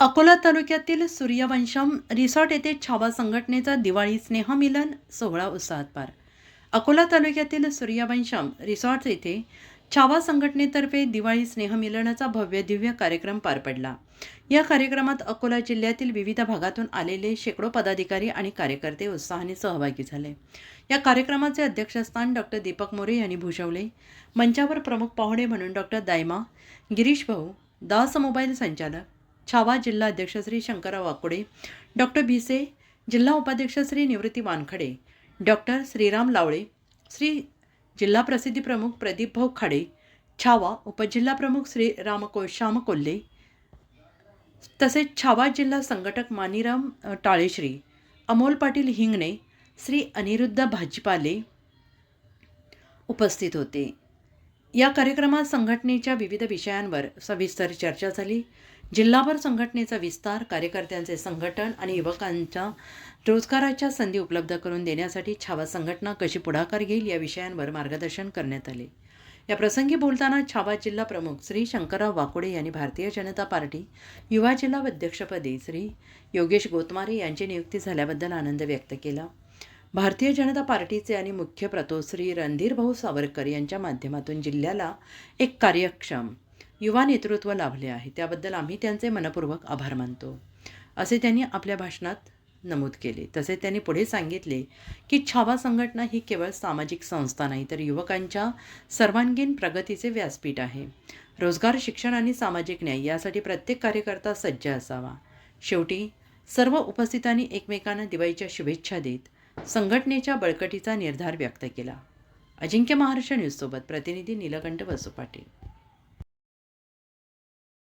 अकोला तालुक्यातील सूर्यवंशम रिसॉर्ट येथे छावा संघटनेचा दिवाळी स्नेहमिलन सोहळा उत्साहात पार. अकोला तालुक्यातील सूर्यवंशम रिसॉर्ट येथे छावा संघटनेतर्फे दिवाळी स्नेहमिलनाचा भव्य दिव्य कार्यक्रम पार पडला. या कार्यक्रमात अकोला जिल्ह्यातील विविध भागातून आलेले शेकडो पदाधिकारी आणि कार्यकर्ते उत्साहाने सहभागी झाले. या कार्यक्रमाचे अध्यक्षस्थान डॉक्टर दीपक मोरे यांनी भूषवले. मंचावर प्रमुख पाहुणे म्हणून डॉक्टर दायमा गिरीश भाऊ दास मोबाईल संचालक छावा जिल्हा अध्यक्ष श्री शंकरराव वाकोडे डॉक्टर भिसे जिल्हा उपाध्यक्ष श्री निवृत्ती वानखडे डॉक्टर श्रीराम लावळे श्री जिल्हा प्रसिद्धी प्रमुख प्रदीप भाऊ खाडे छावा उपजिल्हा प्रमुख श्री रामको श्याम कोल्हे तसेच छावा जिल्हा संघटक मानीराम टाळेश्री अमोल पाटील हिंगणे श्री अनिरुद्ध भाजीपाले उपस्थित होते. या कार्यक्रमात संघटनेच्या विविध विषयांवर सविस्तर चर्चा झाली. जिल्हाभर संघटनेचा विस्तार कार्यकर्त्यांचे संघटन आणि युवकांच्या रोजगाराच्या संधी उपलब्ध करून देण्यासाठी छावा संघटना कशी पुढाकार घेईल या विषयांवर मार्गदर्शन करण्यात आले. या प्रसंगी बोलताना छावा जिल्हा प्रमुख श्री शंकरराव वाकोडे यांनी भारतीय जनता पार्टी युवा जिल्हा अध्यक्षपदी श्री योगेश गोतमारे यांची नियुक्ती झाल्याबद्दल आनंद व्यक्त केला. भारतीय जनता पार्टीचे आणि मुख्य प्रतो श्री सावरकर यांच्या माध्यमातून जिल्ह्याला एक कार्यक्षम युवा नेतृत्व लाभले आहे. त्याबद्दल आम्ही त्यांचे मनपूर्वक आभार मानतो. असे त्यांनी आपल्या भाषणात नमूद केले. तसे त्यांनी पुढे सांगितले की छावा संघटना ही केवळ सामाजिक संस्था नाही तर युवकांच्या सर्वांगीण प्रगतीचे व्यासपीठ आहे. रोजगार शिक्षण आणि सामाजिक न्याय यासाठी प्रत्येक कार्यकर्ता सज्ज असावा. शेवटी सर्व उपस्थितांनी एकमेकांना दिवाळीच्या शुभेच्छा देत संघटनेच्या बळकटीचा निर्धार व्यक्त केला. अजिंक्य महाराष्ट्र न्यूजसोबत प्रतिनिधी नीलकंठ वसू पाटील.